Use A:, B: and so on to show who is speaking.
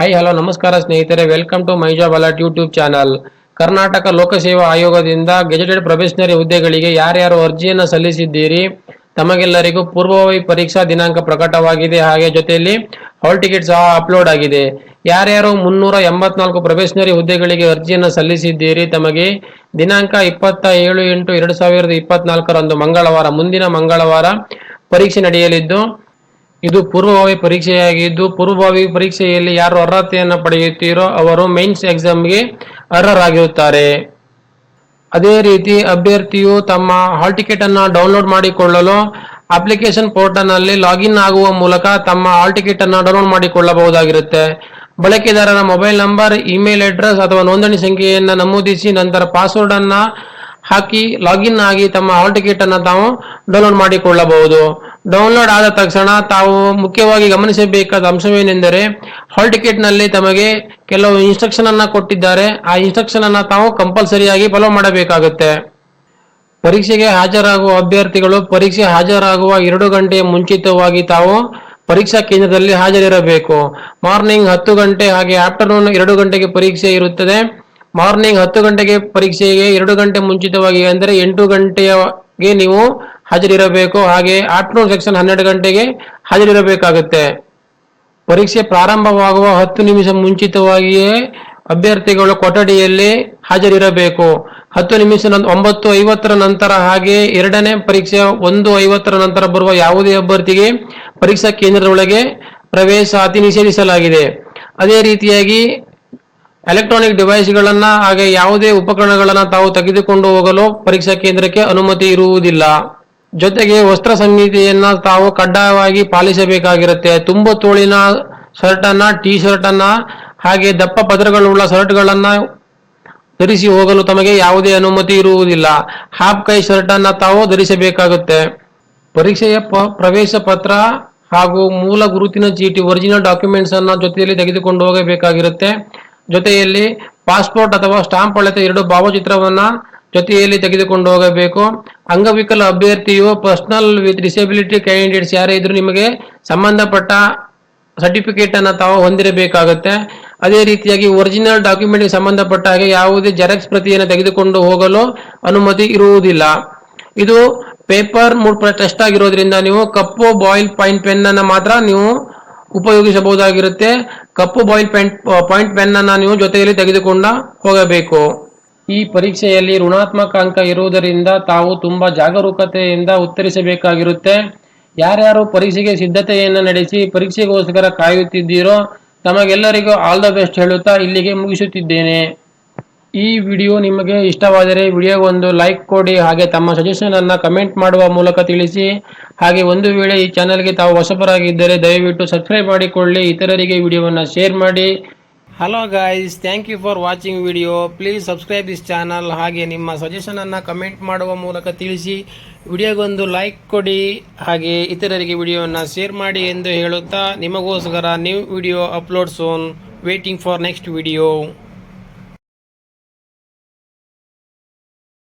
A: Hi hello ನಮಸ್ಕಾರ ಸ್ನೇಹಿತರೆ. Welcome to my job alert YouTube channel Karnataka ಲೋಕಸೇವಾ ಆಯೋಗದಿಂದ ಗೆಜೆಟೆಡ್ ಪ್ರೊಫೆಷನರಿ ಹುದ್ದೆಗಳಿಗೆ ಯಾರ್ಯಾರು ಅರ್ಜಿಯನ್ನು ಸಲ್ಲಿಸಿದ್ದೀರಿ? ತಮಗೆಲ್ಲರಿಗೂ ಪೂರ್ವಭಾವಿ ಪರೀಕ್ಷಾ ದಿನಾಂಕ ಪ್ರಕಟವಾಗಿದೆ. ಹಾಗೆ ಜೊತೆಯಲ್ಲಿ ಹಾಲ್ ಟಿಕೆಟ್ ಸಹ ಅಪ್ಲೋಡ್ ಆಗಿದೆ. ಯಾರ್ಯಾರು ಮುನ್ನೂರ ಎಂಬತ್ನಾಲ್ಕು ಪ್ರೊಫೆಷನರಿ ಹುದ್ದೆಗಳಿಗೆ ಅರ್ಜಿಯನ್ನು ಸಲ್ಲಿಸಿದ್ದೀರಿ? ತಮಗೆ ದಿನಾಂಕ ಇಪ್ಪತ್ತ ಏಳು ಎಂಟು ಎರಡು ಸಾವಿರದ ಇಪ್ಪತ್ನಾಲ್ಕರಂದು ಮಂಗಳವಾರ, ಮುಂದಿನ ಮಂಗಳವಾರ ಪರೀಕ್ಷೆ ನಡೆಯಲಿದ್ದು ಇದು ಪೂರ್ವಭಾವಿ ಪರೀಕ್ಷೆಯಾಗಿದ್ದು, ಪೂರ್ವಭಾವಿ ಪರೀಕ್ಷೆಯಲ್ಲಿ ಯಾರು ಅರ್ಹತೆಯನ್ನು ಪಡೆಯುತ್ತೀರೋ ಅವರು ಮೈನ್ಸ್ ಎಕ್ಸಾಮ್ಗೆ ಅರ್ಹರಾಗಿರುತ್ತಾರೆ. ಅದೇ ರೀತಿ ಅಭ್ಯರ್ಥಿಯು ತಮ್ಮ ಹಾಲ್ ಟಿಕೆಟ್ ಅನ್ನು ಡೌನ್ಲೋಡ್ ಮಾಡಿಕೊಳ್ಳಲು ಅಪ್ಲಿಕೇಶನ್ ಪೋರ್ಟಲ್ನಲ್ಲಿ ಲಾಗಿನ್ ಆಗುವ ಮೂಲಕ ತಮ್ಮ ಹಾಲ್ ಟಿಕೆಟ್ ಅನ್ನು ಡೌನ್ಲೋಡ್ ಮಾಡಿಕೊಳ್ಳಬಹುದಾಗಿರುತ್ತೆ. ಬಳಕೆದಾರರ ಮೊಬೈಲ್ ನಂಬರ್, ಇಮೇಲ್ ಅಡ್ರೆಸ್ ಅಥವಾ ನೋಂದಣಿ ಸಂಖ್ಯೆಯನ್ನು ನಮೂದಿಸಿ ನಂತರ ಪಾಸ್ವರ್ಡ್ ಅನ್ನು ಹಾಕಿ ಲಾಗಿನ್ ಆಗಿ ತಮ್ಮ ಹಾಲ್ ಟಿಕೆಟ್ ಅನ್ನು ತಾವು ಡೌನ್ಲೋಡ್ ಮಾಡಿಕೊಳ್ಳಬಹುದು. ಡೌನ್ಲೋಡ್ ಆದ ತಕ್ಷಣ ತಾವು ಮುಖ್ಯವಾಗಿ ಗಮನಿಸಬೇಕಾದ ಅಂಶವೇನೆಂದರೆ ಹಾಲ್ ಟಿಕೆಟ್ನಲ್ಲಿ ತಮಗೆ ಕೆಲವು ಇನ್ಸ್ಟ್ರಕ್ಷನ್ ಅನ್ನ ಕೊಟ್ಟಿದ್ದಾರೆ. ಆ ಇನ್ಸ್ಟ್ರಕ್ಷನ್ ಅನ್ನ ತಾವು ಕಂಪಲ್ಸರಿಯಾಗಿ ಫಾಲೋ ಮಾಡಬೇಕಾಗುತ್ತೆ. ಪರೀಕ್ಷೆಗೆ ಹಾಜರಾಗುವ ಅಭ್ಯರ್ಥಿಗಳು ಪರೀಕ್ಷೆ ಹಾಜರಾಗುವ ಎರಡು ಗಂಟೆಯ ಮುಂಚಿತವಾಗಿ ತಾವು ಪರೀಕ್ಷಾ ಕೇಂದ್ರದಲ್ಲಿ ಹಾಜರಿರಬೇಕು. ಮಾರ್ನಿಂಗ್ ಹತ್ತು ಗಂಟೆ ಹಾಗೆ ಆಫ್ಟರ್ನೂನ್ ಎರಡು ಗಂಟೆಗೆ ಪರೀಕ್ಷೆ ಇರುತ್ತದೆ. ಮಾರ್ನಿಂಗ್ ಹತ್ತು ಗಂಟೆಗೆ ಪರೀಕ್ಷೆಗೆ ಎರಡು ಗಂಟೆ ಮುಂಚಿತವಾಗಿ ಅಂದರೆ ಎಂಟು ಗಂಟೆಗೆ ನೀವು ಹಾಜರಿರಬೇಕು. ಹಾಗೆ ಆಫ್ಟರ್ನೂನ್ ಸೆಕ್ಷನ್ ಹನ್ನೆರಡು ಗಂಟೆಗೆ ಹಾಜರಿರಬೇಕಾಗುತ್ತೆ. ಪರೀಕ್ಷೆ ಪ್ರಾರಂಭವಾಗುವ ಹತ್ತು ನಿಮಿಷ ಮುಂಚಿತವಾಗಿಯೇ ಅಭ್ಯರ್ಥಿಗಳು ಕೊಠಡಿಯಲ್ಲಿ ಹಾಜರಿರಬೇಕು. ಹತ್ತು ನಿಮಿಷ ಒಂಬತ್ತು ಐವತ್ತರ ನಂತರ ಹಾಗೆ ಎರಡನೇ ಪರೀಕ್ಷೆ ಒಂದು ಐವತ್ತರ ನಂತರ ಬರುವ ಯಾವುದೇ ಅಭ್ಯರ್ಥಿಗೆ ಪರೀಕ್ಷಾ ಕೇಂದ್ರದೊಳಗೆ ಪ್ರವೇಶ ಪ್ರವೇಶಾತಿ ನಿಷೇಧಿಸಲಾಗಿದೆ. ಅದೇ ರೀತಿಯಾಗಿ ಎಲೆಕ್ಟ್ರಾನಿಕ್ ಡಿವೈಸ್ಗಳನ್ನ ಹಾಗೆ ಯಾವುದೇ ಉಪಕರಣಗಳನ್ನ ತಾವು ತೆಗೆದುಕೊಂಡು ಹೋಗಲು ಪರೀಕ್ಷಾ ಕೇಂದ್ರಕ್ಕೆ ಅನುಮತಿ ಇರುವುದಿಲ್ಲ. ಜೊತೆಗೆ ವಸ್ತ್ರ ಸಂಹಿತೆಯನ್ನ ತಾವು ಕಡ್ಡಾಯವಾಗಿ ಪಾಲಿಸಬೇಕಾಗಿರುತ್ತೆ. ತುಂಬ ತೋಳಿನ ಶರ್ಟ್ ಅನ್ನ ಟಿ ಶರ್ಟ್ ಅನ್ನ ಹಾಗೆ ದಪ್ಪ ಪದರಗಳುಳ್ಳ ಶರ್ಟ್ ಗಳನ್ನ ಧರಿಸಿ ಹೋಗಲು ತಮಗೆ ಯಾವುದೇ ಅನುಮತಿ ಇರುವುದಿಲ್ಲ. ಹಾಫ್ ಕೈ ಶರ್ಟ್ ಅನ್ನ ತಾವು ಧರಿಸಬೇಕಾಗುತ್ತೆ. ಪರೀಕ್ಷೆಯ ಪ್ರವೇಶ ಪತ್ರ ಹಾಗೂ ಮೂಲ ಗುರುತಿನ ಚೀಟಿ, ಒರಿಜಿನಲ್ ಡಾಕ್ಯುಮೆಂಟ್ಸ್ ಅನ್ನ ಜೊತೆಯಲ್ಲಿ ತೆಗೆದುಕೊಂಡು ಹೋಗಬೇಕಾಗಿರುತ್ತೆ. ಜೊತೆಯಲ್ಲಿ ಪಾಸ್ಪೋರ್ಟ್ ಅಥವಾ ಸ್ಟಾಂಪ್ ಅಳತೆ ಎರಡು ಭಾವಚಿತ್ರವನ್ನ ಜೊತೆಯಲ್ಲಿ ತೆಗೆದುಕೊಂಡು ಹೋಗಬೇಕು. ಅಂಗವಿಕಲ ಅಭ್ಯರ್ಥಿಯು ಪರ್ಸನಲ್ ವಿತ್ ಡಿಸೆಬಿಲಿಟಿ ಕ್ಯಾಂಡಿಡೇಟ್ಸ್ ಯಾರೇ ಇದ್ರು ನಿಮಗೆ ಸಂಬಂಧಪಟ್ಟ ಸರ್ಟಿಫಿಕೇಟ್ ಅನ್ನ ತಾವು ಹೊಂದಿರಬೇಕಾಗುತ್ತೆ. ಅದೇ ರೀತಿಯಾಗಿ ಒರಿಜಿನಲ್ ಡಾಕ್ಯುಮೆಂಟ್ ಸಂಬಂಧಪಟ್ಟ ಹಾಗೆ ಯಾವುದೇ ಜೆರಾಕ್ಸ್ ಪ್ರತಿಯನ್ನು ತೆಗೆದುಕೊಂಡು ಹೋಗಲು ಅನುಮತಿ ಇರುವುದಿಲ್ಲ. ಇದು ಪೇಪರ್ ಮೂಡ್ ಟೆಸ್ಟ್ ಆಗಿರೋದ್ರಿಂದ ನೀವು ಕಪ್ಪು ಬಾಯಿಲ್ ಪಾಯಿಂಟ್ ಪೆನ್ ಅನ್ನ ಮಾತ್ರ ನೀವು ಉಪಯೋಗಿಸಬಹುದಾಗಿರುತ್ತೆ. ಕಪ್ಪು ಬಾಯಿಲ್ ಪಾಯಿಂಟ್ ಪೆನ್ ಅನ್ನ ನೀವು ಜೊತೆಯಲ್ಲಿ ತೆಗೆದುಕೊಂಡು ಹೋಗಬೇಕು. ಈ ಪರೀಕ್ಷೆಯಲ್ಲಿ ಋಣಾತ್ಮಕ ಅಂಕ ಇರುವುದರಿಂದ ತಾವು ತುಂಬಾ ಜಾಗರೂಕತೆಯಿಂದ ಉತ್ತರಿಸಬೇಕಾಗಿರುತ್ತೆ. ಯಾರ್ಯಾರು ಪರೀಕ್ಷೆಗೆ ಸಿದ್ಧತೆಯನ್ನು ನಡೆಸಿ ಪರೀಕ್ಷೆಗೋಸ್ಕರ ಕಾಯುತ್ತಿದ್ದೀರೋ ತಮಗೆಲ್ಲರಿಗೂ ಆಲ್ ದ ಬೆಸ್ಟ್ ಹೇಳುತ್ತಾ ಇಲ್ಲಿಗೆ ಮುಗಿಸುತ್ತಿದ್ದೇನೆ. ಈ ವಿಡಿಯೋ ನಿಮಗೆ ಇಷ್ಟವಾದರೆ ವಿಡಿಯೋಗೊಂದು ಲೈಕ್ ಕೊಡಿ, ಹಾಗೆ ತಮ್ಮ ಸಜೆಷನ್ ಅನ್ನ ಕಮೆಂಟ್ ಮಾಡುವ ಮೂಲಕ ತಿಳಿಸಿ. ಹಾಗೆ ಒಂದು ವೇಳೆ ಈ ಚಾನಲ್ಗೆ ತಾವು ಹೊಸಬರಾಗಿದ್ದರೆ ದಯವಿಟ್ಟು ಸಬ್ಸ್ಕ್ರೈಬ್ ಮಾಡಿಕೊಳ್ಳಿ, ಇತರರಿಗೆ ವಿಡಿಯೋವನ್ನು ಶೇರ್ ಮಾಡಿ. Hello guys thank you for watching video please subscribe this channel ಹಾಗೆ ನಿಮ್ಮ ಸಜೆಷನ್ ಅನ್ನ ಕಮೆಂಟ್ ಮಾಡುವ ಮೂಲಕ ತಿಳಿಸಿ. ವಿಡಿಯೋಗೊಂದು ಲೈಕ್ ಕೊಡಿ. ಹಾಗೆ ಇತರರಿಗೆ ವಿಡಿಯೋವನ್ನು ಶೇರ್ ಮಾಡಿ ಎಂದು ಹೇಳುತ್ತಾ, ನಿಮಗೋಸ್ಕರ new video upload soon waiting for next video